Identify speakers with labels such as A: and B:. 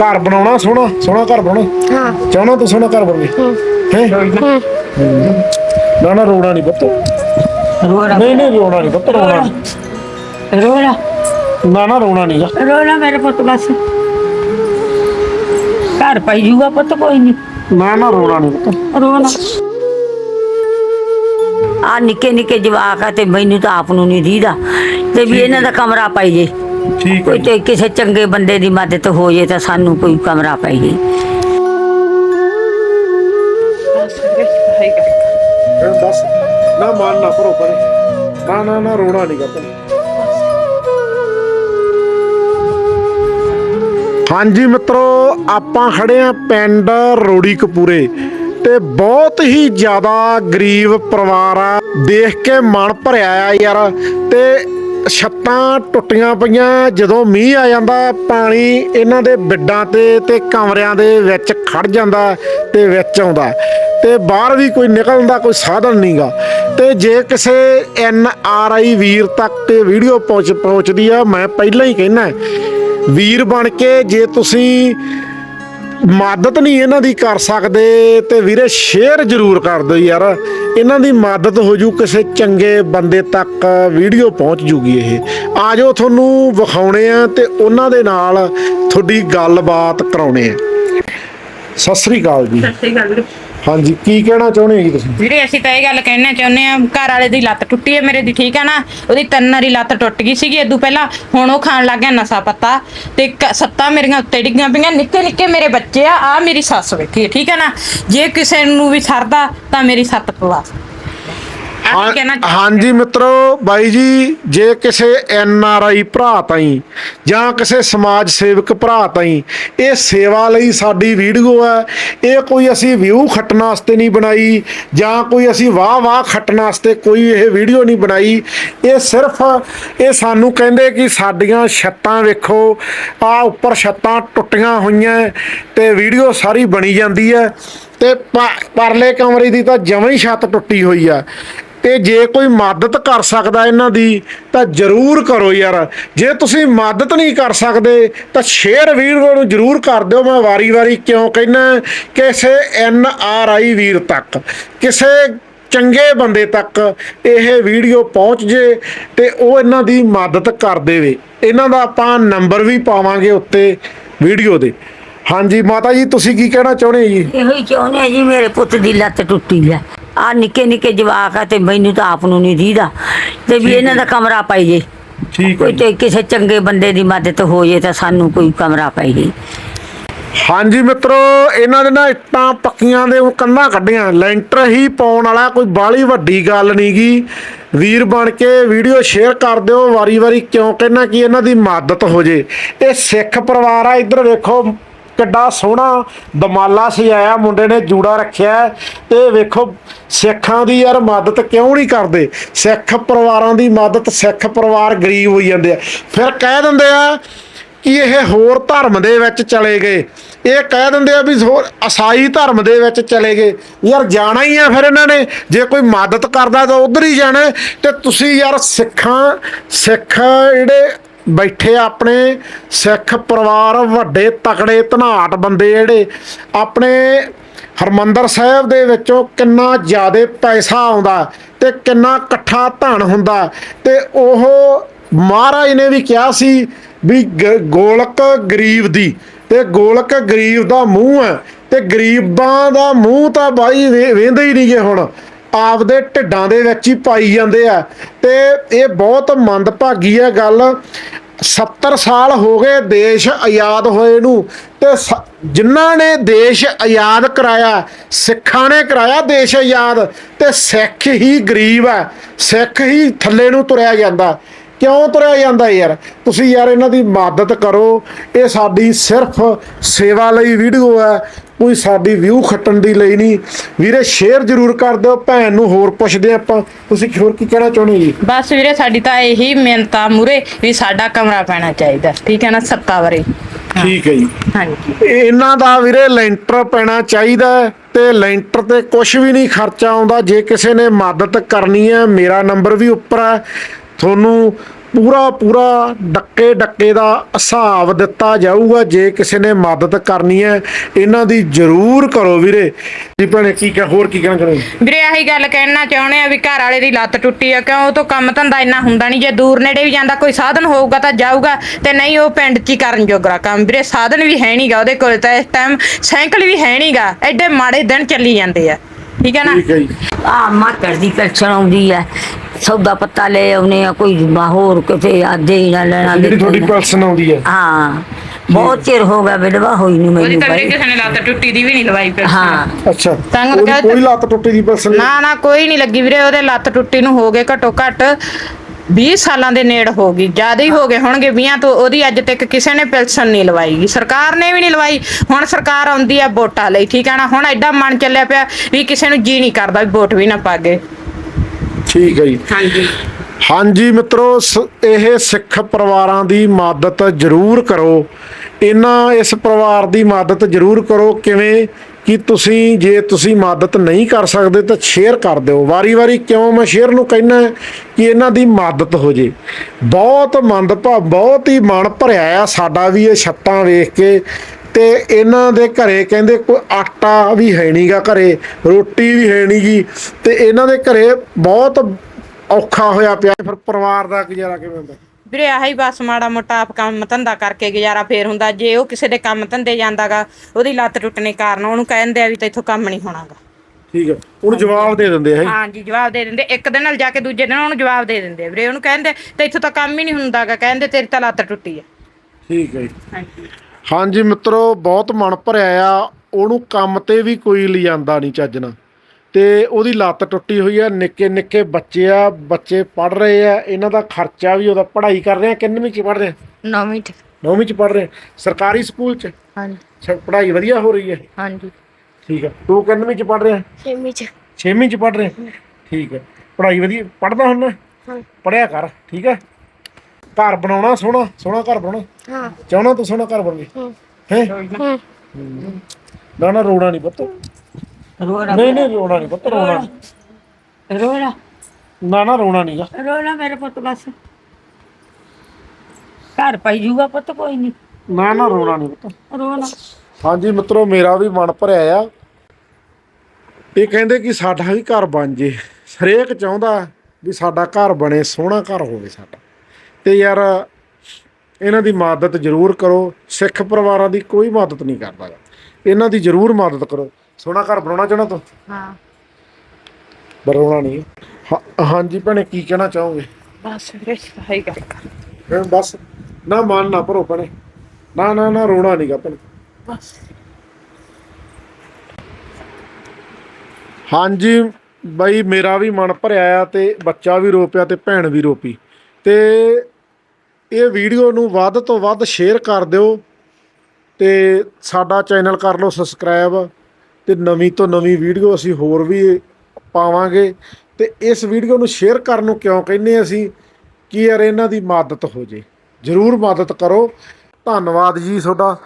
A: ਘਰ ਬਣਾਉਣਾ ਸੋਹਣਾ ਸੋਹਣਾ ਘਰ ਬਣਾਉਣਾ
B: ਹਾਂ।
A: ਚਾਹਣਾ ਤੂੰ ਸੋਹਣਾ ਘਰ ਬਣੇ ਹੈ। ਨਾ ਨਾ ਰੋਣਾ ਨਹੀਂ ਪੁੱਤ।
C: ਰੋਣਾ।
A: ਨਹੀਂ ਨਹੀਂ ਰੋਣਾ ਨਹੀਂ ਪੁੱਤ ਰੋਣਾ।
C: ਰੋਣਾ।
A: ਨਾ ਨਾ ਰੋਣਾ ਨਹੀਂਗਾ
C: ਰੋਣਾ ਮੇਰੇ ਪੁੱਤ ਬਸ। ਘਰ ਪਈ ਜੂਗਾ ਪੁੱਤ ਕੋਈ ਨਹੀਂ
A: ਨਾ ਨਾ ਰੋਣਾ ਨਹੀਂ ਪੁੱਤ।
C: ਰੋਣਾ। ਆ ਨਿੱਕੇ ਨਿੱਕੇ ਜਵਾਕ ਆ ਤੇ ਮੈਨੂੰ ਤਾਂ ਆਪ ਨੂੰ ਨਹੀਂ ਦੀਦਾ। ਤੇ ਵੀ ਇਹਨਾਂ ਦਾ ਕਮਰਾ ਪਾਈ ਜੇ।
A: ਠੀਕ ਹੈ
C: ਕੋਈ ਕਿਸੇ ਚੰਗੇ ਬੰਦੇ ਦੀ ਮਦਦ ਹੋ ਜੇ ਤਾਂ ਸਾਨੂੰ ਕੋਈ ਕਮਰਾ ਪਾਈ ਜੇ।
A: ਫਿਰ ਦੱਸ ਨਾ ਮਾਨ ਨਾ ਭਰੋ ਪਰੇ। ਨਾ ਨਾ ਨਾ ਰੋਣਾ ਨਹੀਂਗਾ ਪੁੱਤ ਹਾਂਜੀ ਮਿੱਤਰੋ ਆਪਾਂ ਖੜੇ ਆ ਪਿੰਡ ਰੋੜੀ ਕਪੂਰੇ ਤੇ ਬਹੁਤ ਹੀ ਜ਼ਿਆਦਾ ਗਰੀਬ ਪਰਿਵਾਰ ਆ। ਦੇਖ ਕੇ ਮਨ ਭਰਿਆ ਆ ਯਾਰ ਤੇ ਛੱਤਾਂ ਟੁੱਟੀਆਂ ਪਈਆਂ, ਜਦੋਂ ਮੀਂਹ ਆ ਜਾਂਦਾ, ਪਾਣੀ ਇਹਨਾਂ ਦੇ ਬਿੱਡਾਂ ਤੇ ਤੇ ਕਮਰਿਆਂ ਦੇ ਵਿੱਚ ਖੜ ਜਾਂਦਾ ਤੇ ਵਿੱਚ ਆਉਂਦਾ। ਤੇ ਬਾਹਰ ਵੀ ਕੋਈ ਨਿਕਲਣ ਦਾ ਕੋਈ ਸਾਧਨ ਨਹੀਂਗਾ। ਤੇ ਜੇ ਕਿਸੇ ਐਨ ਆਰ ਆਈ ਵੀਰ ਤੱਕ ਤੇ ਵੀਡੀਓ ਪਹੁੰਚ ਪਹੁੰਚਦੀ ਆ, ਮੈਂ ਪਹਿਲਾਂ ਹੀ ਕਹਿਣਾ ਵੀਰ ਬਣ ਕੇ ਜੇ ਤੁਸੀਂ ਮਦਦ ਨਹੀਂ ਇਹਨਾਂ ਦੀ ਕਰ ਸਕਦੇ ਤੇ ਵੀਰੇ ਸ਼ੇਅਰ ਜ਼ਰੂਰ ਕਰ ਦਿਓ ਯਾਰ। ਇਹਨਾਂ ਦੀ ਮਦਦ ਹੋ ਜੂ ਕਿਸੇ ਚੰਗੇ ਬੰਦੇ ਤੱਕ ਵੀਡੀਓ ਪਹੁੰਚ ਜੂਗੀ ਇਹ। ਆ ਜਾਓ ਤੁਹਾਨੂੰ ਵਿਖਾਉਣੇ ਆ ਤੇ ਉਹਨਾਂ ਦੇ ਨਾਲ ਤੁਹਾਡੀ ਗੱਲਬਾਤ ਕਰਾਉਣੇ ਆ। ਸਤਿ ਸ੍ਰੀ ਅਕਾਲ ਜੀ।
D: ਸਹੀ ਗੱਲ
A: ਹਾਂਜੀ, ਕੀ ਕਹਿਣਾ ਚਾਹੁੰਦੇ ਹੋ ਜੀ ਤੁਸੀਂ?
D: ਵੀਰੇ, ਅਸੀਂ ਤਾਂ ਇਹ ਗੱਲ ਕਹਿਣਾ ਚਾਹੁੰਦੇ ਆ ਘਰ ਵਾਲੇ ਦੀ ਲੱਤ ਟੁੱਟੀ ਹੈ, ਮੇਰੇ ਦੀ ਠੀਕ ਹੈ ਨਾ? ਉਹਦੀ ਤਿੰਨ ਵਾਰੀ ਲੱਤ ਟੁੱਟ ਗਈ ਸੀਗੀ ਇਦੋਂ ਪਹਿਲਾਂ ਹੁਣ ਉਹ ਖਾਣ ਲੱਗ ਗਿਆ ਨਸ਼ਾ ਪੱਤਾ। ਤੇ ਕ- ਸੱਤਾਂ ਮੇਰੀਆਂ ਉੱਤੇ ਡਿੱਗੀਆਂ ਪਈਆਂ, ਨਿੱਕੇ ਨਿੱਕੇ ਮੇਰੇ ਬੱਚੇ ਆ ਆ ਮੇਰੀ ਸੱਸ ਬੈਠੀ ਹੈ, ਠੀਕ ਹੈ ਨਾ? ਜੇ ਕਿਸੇ ਨੂੰ ਵੀ ਸਰਦਾ, ਤਾਂ ਮੇਰੀ ਸੱਤ ਪਵਾ ਕਹਿਣਾ
A: ਹਾਂ- ਹਾਂਜੀ ਮਿੱਤਰੋ ਬਾਈ ਜੀ ਜੇ ਕਿਸੇ ਐਨ ਆਰ ਆਈ ਭਰਾ ਤਾਈ ਜਾਂ ਕਿਸੇ ਸਮਾਜ ਸੇਵਕ ਭਰਾ ਤਾਈ ਇਹ ਸੇਵਾ ਲਈ ਸਾਡੀ ਵੀਡੀਓ ਹੈ ਇਹ ਕੋਈ ਅਸੀਂ ਵਿਊ ਖੱਟਣ ਵਾਸਤੇ ਨਹੀਂ ਬਣਾਈ ਜਾਂ ਕੋਈ ਅਸੀਂ ਵਾਹ ਵਾਹ ਖੱਟਣ ਵਾਸਤੇ ਕੋਈ ਇਹ ਵੀਡੀਓ ਨਹੀਂ ਬਣਾਈ ਇਹ ਸਿਰਫ ਇਹ ਸਾਨੂੰ ਕਹਿੰਦੇ ਕਿ ਸਾਡੀਆਂ ਛੱਤਾਂ ਵੇਖੋ ਆ ਉੱਪਰ ਛੱਤਾਂ ਟੁੱਟੀਆਂ ਹੋਈਆਂ ਤੇ ਵੀਡੀਓ ਸਾਰੀ ਬਣੀ ਜਾਂਦੀ ਹੈ। ਤੇ ਪਰਲੇ ਕਮਰੇ ਦੀ ਤਾਂ ਜਮਾਂ ਹੀ ਛੱਤ ਟੁੱਟੀ ਹੋਈ ਆ। ਤੇ ਜੇ ਕੋਈ ਮਦਦ ਕਰ ਸਕਦਾ ਇਹਨਾਂ ਦੀ, ਤਾਂ ਜਰੂਰ ਕਰੋ ਯਾਰ। ਜੇ ਤੁਸੀਂ ਮਦਦ ਨਹੀਂ ਕਰ ਸਕਦੇ, ਤਾਂ ਸ਼ੇਅਰ ਵੀਡੀਓ ਨੂੰ ਜਰੂਰ ਕਰ ਦਿਓ। ਮੈਂ ਵਾਰੀ-ਵਾਰੀ ਕਿਉਂ ਕਹਿਣਾ ਕਿਸੇ ਐਨ ਆਰ ਆਈ ਵੀਰ ਤੱਕ, ਕਿਸੇ ਚੰਗੇ ਬੰਦੇ ਤੱਕ ਇਹ ਵੀਡੀਓ ਪਹੁੰਚ ਜੇ ਤੇ ਉਹ ਇਹਨਾਂ ਦੀ ਮਦਦ ਕਰ ਦੇਵੇ। ਇਹਨਾਂ ਦਾ ਆਪਾਂ ਨੰਬਰ ਵੀ ਪਾਵਾਂਗੇ ਉੱਤੇ ਵੀਡੀਓ ਦੇ। ਹਾਂਜੀ ਮਾਤਾ ਜੀ ਤੁਸੀਂ ਕੀ ਕਹਿਣਾ ਚਾਹੁੰਦੇ ਜੀ?
C: ਇਹੋ ਹੀ ਚਾਹੁੰਦੇ ਆ ਜੀ ਮੇਰੇ ਪੁੱਤ ਦੀ ਲੱਤ ਟੁੱਟੀ ਆ। ਆ ਨਿੱਕੇ ਨਿੱਕੇ ਜਵਾਕ ਆ ਤੇ ਮੈਨੂੰ ਤਾਂ ਆਪ ਨੂੰ ਨਹੀਂ ਦੀਦਾ। ਤੇ ਵੀ ਇਹਨਾਂ ਦਾ ਕਮਰਾ ਪਾਈ ਜੇ।
A: ਠੀਕ
C: ਕੋਈ ਤੇ ਕਿਸੇ ਚੰਗੇ ਬੰਦੇ ਦੀ ਮਦਦ ਹੋ ਜੇ ਤਾਂ ਸਾਨੂੰ ਕੋਈ ਕਮਰਾ ਪਾਈ ਜੇ।
A: ਹਾਂਜੀ ਮਿੱਤਰੋ ਇਹਨਾਂ ਦੇ ਨਾ ਇੱਟਾਂ ਪੱਕੀਆਂ ਦੇ ਕੰਧਾਂ ਕੱਢੀਆਂ। ਲੈਂਟਰ ਹੀ ਪਾਉਣ ਵਾਲਾ ਕੋਈ ਬਾਲੀ ਵੱਡੀ ਗੱਲ ਨਹੀਂਗੀ ਵੀਰ ਬਣ ਕੇ ਵੀਡੀਓ ਸ਼ੇਅਰ ਕਰ ਦਿਓ ਵਾਰੀ-ਵਾਰੀ ਕਿਉਂ ਕਹਿਣਾ ਕਿ ਇਹਨਾਂ ਦੀ ਮਦਦ ਹੋ ਜੇ। ਇਹ ਸਿੱਖ ਪਰਿਵਾਰ ਆ ਇੱਧਰ ਵੇਖੋ। ਕਿੱਡਾ ਸੋਹਣਾ ਦਮਾਲਾ ਸਜਾਇਆ ਮੁੰਡੇ ਨੇ, ਜੂੜਾ ਰੱਖਿਆ ਇਹ ਵੇਖੋ, ਸਿੱਖਾਂ ਦੀ ਯਾਰ ਮਦਦ ਕਿਉਂ ਨਹੀਂ ਕਰਦੇ? ਸਿੱਖ ਪਰਿਵਾਰਾਂ ਦੀ ਮਦਦ, ਸਿੱਖ ਪਰਿਵਾਰ ਗਰੀਬ ਹੋਈ ਜਾਂਦੇ ਆ। ਫਿਰ ਕਹਿ ਦਿੰਦੇ ਆ ਕਿ ਇਹ ਹੋਰ ਧਰਮ ਦੇ ਵਿੱਚ ਚਲੇ ਗਏ। ਇਹ ਕਹਿ ਦਿੰਦੇ ਆ ਵੀ ਹੋਰ ਈਸਾਈ ਧਰਮ ਦੇ ਵਿੱਚ ਚਲੇ ਗਏ। ਯਾਰ ਜਾਣਾ ਹੀ ਆ ਫਿਰ ਇਹਨਾਂ ਨੇ। ਜੇ ਕੋਈ ਮਦਦ ਕਰਦਾ ਤਾਂ ਉਧਰ ਹੀ ਜਾਣਾ ਹੈ। ਤੇ ਤੁਸੀਂ ਯਾਰ ਸਿੱਖਾਂ, ਸਿੱਖ ਜਿਹੜੇ ਬੈਠੇ ਆਪਣੇ ਸਿੱਖ ਪਰਿਵਾਰ ਵੱਡੇ ਤਕੜੇ ਧਨਾਟ ਬੰਦੇ ਜਿਹੜੇ ਆਪਣੇ ਹਰਮੰਦਰ ਸਾਹਿਬ ਦੇ ਵਿੱਚੋਂ ਕਿੰਨਾ ਜ਼ਿਆਦਾ ਪੈਸਾ ਆਉਂਦਾ ਤੇ ਕਿੰਨਾ ਇਕੱਠਾ ਧਨ ਹੁੰਦਾ ਤੇ ਉਹ ਮਹਾਰਾਜ ਨੇ ਵੀ ਕਿਹਾ ਸੀ ਵੀ ਗੋਲਕ ਗਰੀਬ ਦੀ ਤੇ ਗੋਲਕ ਗਰੀਬ ਦਾ ਮੂੰਹ ਹੈ ਤੇ ਗਰੀਬਾਂ ਦਾ ਮੂੰਹ ਤਾਂ ਬਾਈ ਵੇ- ਵੇਂਦੇ ਹੀ ਨਹੀਂ ਨਹੀਂਗੇ ਹੁਣ। ਆਪਦੇ ਢਿੱਡਾਂ ਦੇ ਵਿੱਚ ਹੀ ਪਾਈ ਜਾਂਦੇ ਆ। ਤੇ ਇਹ ਬਹੁਤ ਮੰਦਭਾਗੀ ਹੈ ਗੱਲ। 70 ਸਾਲ ਹੋ ਗਏ ਦੇਸ਼ ਆਜ਼ਾਦ ਹੋਏ ਨੂੰ ਤੇ ਸ- ਜਿਨ੍ਹਾਂ ਨੇ ਦੇਸ਼ ਆਜ਼ਾਦ ਕਰਾਇਆ, ਸਿੱਖਾਂ ਨੇ ਕਰਾਇਆ ਦੇਸ਼ ਆਜ਼ਾਦ, ਤੇ ਸਿੱਖ ਹੀ ਗਰੀਬ ਹੈ। ਸਿੱਖ ਹੀ ਥੱਲੇ ਨੂੰ ਤੁਰਿਆ ਜਾਂਦਾ। ਕਿਉਂ ਤੁਰਿਆ ਜਾਂਦਾ ਯਾਰ? ਤੁਸੀਂ ਯਾਰ ਇਹਨਾਂ ਦੀ ਮਦਦ ਕਰੋ। ਇਹ ਸਾਡੀ ਸਿਰਫ ਸੇਵਾ ਲਈ ਵੀਡੀਓ ਹੈ। ਕੋਈ ਸਾਡੀ ਵਿਊ ਖੱਟਣ ਦੀ ਲਈ ਨਹੀਂ। ਵੀਰੇ ਸ਼ੇਅਰ ਜ਼ਰੂਰ ਕਰ ਦਿਓ ਭੈਣ ਨੂੰ ਹੋਰ ਪੁੱਛਦੇ ਆਪਾਂ। ਤੁਸੀਂ ਹੋਰ ਕੀ ਕਹਿਣਾ ਚਾਹੁੰਦੇ ਜੀ?
D: ਬਸ ਵੀਰੇ ਸਾਡੀ ਤਾਂ ਇਹੀ ਮਿਹਨਤਾਂ ਮੂਰੇ ਵੀ ਸਾਡਾ ਕਮਰਾ ਪੈਣਾ ਚਾਹੀਦਾ। ਠੀਕ ਹੈ ਨਾ ਸੱਤਾ ਵਾਰੀ
A: ਠੀਕ ਹੈ ਜੀ।
D: ਹਾਂਜੀ।
A: ਇਹਨਾਂ ਦਾ ਵੀਰੇ ਲੈਂਟਰ ਪੈਣਾ ਚਾਹੀਦਾ ਤੇ ਲੈਂਟਰ ਤੇ ਕੁਝ ਵੀ ਨਹੀਂ ਖਰਚਾ ਆਉਂਦਾ। ਜੇ ਕਿਸੇ ਨੇ ਮਦਦ ਕਰਨੀ ਹੈ ਮੇਰਾ ਨੰਬਰ ਵੀ ਉੱਪਰ ਹੈ। ਤੁਹਾਨੂੰ ਪੂਰਾ ਪੂਰਾ ਡੱਕੇ ਡੱਕੇ ਦਾ ਹਿਸਾਬ ਦਿੱਤਾ ਜਾਊਗਾ, ਜੇ ਕਿਸੇ ਨੇ ਮਦਦ ਕਰਨੀ ਹੈ, ਇਹਨਾਂ ਦੀ ਜ਼ਰੂਰ ਕਰੋ ਵੀਰੇ। ਜੀ ਭੈਣੇ, ਕੀ ਕਹਿ ਹੋਰ ਕੀ ਕਹਿਣਾ ਚਾਹੁੰਦੇ
D: ਵੀਰੇ, ਆਹੀ ਗੱਲ ਕਹਿਣਾ ਚਾਹੁੰਦੇ ਆ ਵੀ ਘਰ ਵਾਲੇ ਦੀ ਲੱਤ ਟੁੱਟੀ ਆ, ਕਿਉਂ? ਉਹ ਤੋਂ ਕੰਮ ਧੰਦਾ ਇੰਨਾ ਹੁੰਦਾ ਨਹੀਂ। ਜੇ ਦੂਰ ਨੇੜੇ ਵੀ ਜਾਂਦਾ, ਕੋਈ ਸਾਧਨ ਹੋਊਗਾ ਤਾਂ ਜਾਊਗਾ, ਤੇ ਨਹੀਂ ਉਹ ਪਿੰਡ 'ਚ ਹੀ ਕਰਨ ਜੋਗਰਾ ਕੰਮ। ਵੀਰੇ, ਸਾਧਨ ਵੀ ਹੈ ਨਹੀਂਗਾ ਉਹਦੇ ਕੋਲ ਤਾਂ, ਇਸ ਟਾਈਮ ਸਾਈਕਲ ਵੀ ਹੈ ਨਹੀਂਗਾ ਐਡੇ ਮਾੜੇ ਦਿਨ ਚੱਲੀ ਜਾਂਦੇ ਆ। ਠੀਕ ਹੈ ਨਾ?
A: ਠੀਕ ਹੈ ਜੀ।
C: ਆ ਮਾਤਰ ਦੀ ਪੈਨਸ਼ਨ ਆਉਂਦੀ ਹੈ। ਸੌਦਾ ਪੱਤਾ ਲੈ ਆਉਨੇ ਆ ਕੋਈ ਹੋਰ ਕਿਤੇ ਆ ਦੇਣਾ ਲੈਣਾ
A: ਜਿਹੜੀ ਤੁਹਾਡੀ। ਪੈਨਸ਼ਨ ਆਉਂਦੀ ਹੈ।
C: ਹਾਂ ਬਹੁਤ ਚਿਰ ਹੋ ਗਿਆ ਵਿਧਵਾ ਹੋਈ ਨਹੀਂ
D: ਉਹਦੀ
C: ਮੈਨੂੰ
D: ਤਾਂ ਵੀਰੇ
C: ਭਾਈ
D: ਕਿਸੇ ਨੇ ਲੱਤ ਟੁੱਟੀ ਦੀ ਵੀ ਨਹੀਂ ਲਵਾਈ ਫਿਰ।
C: ਹਾਂ।
A: ਅੱਛਾ
D: ਤਾਂ
A: ਉਹਦੀ
D: ਕਰਕੇ-
A: ਕੋਈ ਲੱਤ ਟੁੱਟੀ ਦੀ ਪੈਨਸ਼ਨ
D: ਨਾ ਨਾ ਕੋਈ ਨਹੀਂ ਲੱਗੀ ਵੀਰੇ ਉਹਦੇ ਲੱਤ ਟੁੱਟੀ ਨੂੰ ਹੋ ਗਏ ਘੱਟੋ ਘੱਟ 20 ਸਾਲਾਂ ਦੇ ਨੇੜ ਹੋ ਗਈ ਜ਼ਿਆਦਾ ਹੀ ਹੋ ਗਏ ਹੋਣਗੇ 20 ਤੋਂ ਉਹਦੀ ਅੱਜ ਤੱਕ ਕਿਸੇ ਨੇ ਪੈਨਸ਼ਨ ਨਹੀਂ ਲਵਾਈਗੀ ਸਰਕਾਰ ਨੇ ਵੀ ਨਹੀਂ ਲਵਾਈ ਹੁਣ ਸਰਕਾਰ ਆਉਂਦੀ ਆ ਵੋਟਾਂ ਲਈ ਠੀਕ ਹੈ ਨਾ? ਹੁਣ ਐਡਾ ਮਨ ਚੱਲਿਆ ਪਿਆ ਵੀ ਕਿਸੇ ਨੂੰ ਜੀ ਨਹੀਂ ਕਰਦਾ ਵੀ ਵੋਟ ਵੀ ਨਾ ਪਾਗੇ।
A: ਠੀਕ ਹੈ ਜੀ।
D: ਹਾਂਜੀ।
A: ਹਾਂਜੀ ਮਿੱਤਰੋ ਇਹ ਸਿੱਖ ਪਰਿਵਾਰਾਂ ਦੀ ਮਦਦ ਜ਼ਰੂਰ ਕਰੋ। ਇਹਨਾਂ ਇਸ ਪਰਿਵਾਰ ਦੀ ਮਦਦ ਜ਼ਰੂਰ ਕਰੋ ਕਿਵੇਂ? ਕਿ ਤੁਸੀਂ ਜੇ ਤੁਸੀਂ ਮਦਦ ਨਹੀਂ ਕਰ ਸਕਦੇ ਤਾਂ ਸ਼ੇਅਰ ਕਰ ਦਿਓ। ਵਾਰੀ-ਵਾਰੀ ਕਿਉਂ ਮੈਂ ਸ਼ੇਅਰ ਨੂੰ ਕਹਿਣਾ ਕਿ ਇਹਨਾਂ ਦੀ ਮਦਦ ਹੋ ਜੇ। ਬਹੁਤ ਮੰਦਭਾ ਬਹੁਤ ਹੀ ਮਨ ਭਰਿਆ ਆ ਸਾਡਾ ਵੀ ਇਹ ਛੱਤਾਂ ਵੇਖ ਕੇ। ਤੇ ਇਹਨਾਂ ਦੇ ਘਰੇ ਕਹਿੰਦੇ ਕੋਈ ਆਟਾ ਵੀ ਹੈ ਨਹੀਂਗਾ ਘਰੇ, ਰੋਟੀ ਵੀ ਹੈ ਨਹੀਂਗੀ ਤੇ ਇਹਨਾਂ ਦੇ ਘਰੇ ਬਹੁਤ ਔਖਾ ਹੋਇਆ ਪਿਆ। ਫਿਰ ਪਰਿਵਾਰ ਦਾ ਗੁਜ਼ਾਰਾ ਕਿਵੇਂ ਹੁੰਦਾ?
D: ਵੀਰੇ ਆਹੀ ਬਸ ਮਾੜਾ ਮੋਟਾ ਆਪ ਕੰਮ ਧੰਦਾ ਕਰਕੇ ਗੁਜ਼ਾਰਾ ਫੇਰ ਹੁੰਦਾ ਜੇ ਉਹ ਕਿਸੇ ਦੇ ਕੰਮ ਧੰਦੇ ਜਾਂਦਾਗਾ ਉਹਦੀ ਲੱਤ ਟੁੱਟਣੇ ਕਾਰਨ ਉਹਨੂੰ ਕਹਿੰਦੇ ਆ ਵੀ ਤੇਥੋਂ ਕੰਮ ਨਹੀਂ ਹੋਣਾਗਾ।
A: ਠੀਕ ਹੈ ਉਹਨੂੰ ਜਵਾਬ ਦੇ ਦਿੰਦੇ ਹੈ
D: ਹਾਂਜੀ ਜਵਾਬ ਦੇ ਦਿੰਦੇ ਇੱਕ ਦਿਨ ਨਾਲ ਜਾ ਕੇ ਦੂਜੇ ਦਿਨ ਉਹਨੂੰ ਜਵਾਬ ਦੇ ਦਿੰਦੇ ਆ ਵੀਰੇ ਉਹਨੂੰ ਕਹਿੰਦੇ ਤੇ ਇੱਥੋਂ ਤਾਂ ਕੰਮ ਹੀ ਨਹੀਂ ਹੁੰਦਾਗਾ ਕਹਿੰਦੇ ਤੇਰੀ ਤਾਂ ਲੱਤ ਟੁੱਟੀ ਆ।
A: ਠੀਕ ਹੈ ਜੀ।
D: ਹਾਂਜੀ।
A: ਹਾਂਜੀ ਮਿੱਤਰੋ ਬਹੁਤ ਮਨ ਭਰਿਆ ਆ ਉਹਨੂੰ ਕੰਮ ਤੇ ਵੀ ਕੋਈ ਲਿਜਾਂਦਾ ਨਹੀਂ ਚੱਜ ਨਾਲ। ਤੇ ਉਹਦੀ ਲੱਤ ਟੁੱਟੀ ਹੋਈ ਆ ਨਿੱਕੇ ਨਿੱਕੇ ਬੱਚੇ ਆ ਬੱਚੇ ਪੜ ਰਹੇ ਆ ਇਹਨਾਂ ਦਾ ਖਰਚਾ ਵੀ ਉਹਦਾ ਪੜ੍ਹਾਈ ਕਰ ਰਹੇ ਆ ਕਿੰਨਵੀਂ ਚ ਪੜ ਰਹੇ ਆ?
D: ਨੌਵੀਂ ਚ।
A: ਨੌਵੀਂ ਚ ਪੜ ਰਹੇ ਆ। ਸਰਕਾਰੀ ਸਕੂਲ ਚ?
D: ਹਾਂਜੀ।
A: ਪੜ੍ਹਾਈ ਵਧੀਆ ਹੋ ਰਹੀ ਹੈ?
D: ਹਾਂਜੀ।
A: ਠੀਕ ਹੈ ਤੂੰ ਕਿੰਨਵੀਂ ਚ ਪੜ ਰਿਹਾ?
B: ਛੇਵੀਂ ਚ।
A: ਛੇਵੀਂ ਚ ਪੜ ਰਿਹਾ? ਠੀਕ ਹੈ ਪੜ੍ਹਾਈ ਵਧੀਆ ਪੜਦਾ ਹੁਣ
B: ਹਾਂ।
A: ਪੜਿਆ ਕਰ ਠੀਕ ਹੈ ਘਰ ਬਣਾਉਣਾ ਸੋਹਣਾ ਸੋਹਣਾ ਘਰ ਬਣਾਉਣਾ?
B: ਹਾਂ।
A: ਚਾਹਣਾ ਤੂੰ ਸੋਹਣਾ ਘਰ ਬਣ
B: ਹੂੰ।
A: ਹੈ?
B: ਹੂੰ।
A: ਨਾ ਨਾ ਰੋਣਾ ਨਹੀਂ ਪੁੱਤ।
C: ਰੋਣਾ
A: ਨਹੀਂ ਨਹੀਂ ਰੋਣਾ ਨਹੀਂ ਪੁੱਤ ਰੋਣਾ।
C: ਰੋਣਾ
A: ਨਾ ਨਾ ਰੋਣਾ ਨਹੀਂਗਾ
C: ਰੋਣਾ ਮੇਰੇ ਪੁੱਤ ਬਸ। ਘਰ ਪਈ ਜੂਗਾ ਪੁੱਤ ਕੋਈ ਨਹੀਂ
A: ਨਾ ਨਾ ਰੋਣਾ ਨਹੀਂ ਪੁੱਤ।
C: ਰੋਣਾ।
A: ਹਾਂਜੀ ਮਿੱਤਰੋ ਮੇਰਾ ਵੀ ਮਨ ਭਰਿਆ ਆ। ਇਹ ਕਹਿੰਦੇ ਕਿ ਸਾਡਾ ਵੀ ਘਰ ਬਣ ਜੇ। ਹਰੇਕ ਚਾਹੁੰਦਾ ਵੀ ਸਾਡਾ ਘਰ ਬਣੇ ਸੋਹਣਾ ਘਰ ਹੋਵੇ ਸਾਡਾ। ਤੇ ਯਾਰ ਇਹਨਾਂ ਦੀ ਮਦਦ ਜ਼ਰੂਰ ਕਰੋ। ਸਿੱਖ ਪਰਿਵਾਰਾਂ ਦੀ ਕੋਈ ਮਦਦ ਨਹੀਂ ਕਰਦਾ ਗਾ। ਇਹਨਾਂ ਦੀ ਜ਼ਰੂਰ ਮਦਦ ਕਰੋ। ਸੋਹਣਾ ਘਰ ਬਣਾਉਣਾ ਚਾਹਣਾ ਤੂੰ?
D: ਹਾਂ।
A: ਬਣਾਉਣਾ ਨਹੀਂ। ਹਾਂ- ਹਾਂਜੀ ਭੈਣੇ ਕੀ ਕਹਿਣਾ ਚਾਹੋਗੇ?
D: ਬਸ ਵੀਰੇ ਸਹੀ ਗੱਲ
A: ਹੈਂ, ਬਸ ਨਾ ਮਨ ਨਾ ਭਰੋ ਭੈਣੇ। ਨਾ ਨਾ ਨਾ ਰੋਣਾ ਨਹੀਂਗਾ ਭੈਣੇ।
D: ਬਸ।
A: ਹਾਂਜੀ ਬਈ ਮੇਰਾ ਵੀ ਮਨ ਭਰਿਆ ਆ ਤੇ ਬੱਚਾ ਵੀ ਰੋ ਪਿਆ ਤੇ ਭੈਣ ਵੀ ਰੋ ਪਈ ਤੇ ਇਹ ਵੀਡੀਓ ਨੂੰ ਵੱਧ ਤੋਂ ਵੱਧ ਸ਼ੇਅਰ ਕਰ ਦਿਓ ਤੇ ਸਾਡਾ ਚੈਨਲ ਕਰ ਲਓ ਸਬਸਕ੍ਰਾਈਬ। ਤੇ ਨਵੀਂ ਤੋਂ ਨਵੀਂ ਵੀਡੀਓ ਅਸੀਂ ਹੋਰ ਵੀ ਪਾਵਾਂਗੇ। ਤੇ ਇਸ ਵੀਡੀਓ ਨੂੰ ਸ਼ੇਅਰ ਕਰਨ ਨੂੰ ਕਿਉਂ ਕਹਿੰਦੇ ਅਸੀਂ? ਕਿ ਯਾਰ ਇਹਨਾਂ ਦੀ ਮਦਦ ਹੋ ਜੇ। ਜਰੂਰ ਮਦਦ ਕਰੋ। ਧੰਨਵਾਦ ਜੀ ਤੁਹਾਡਾ।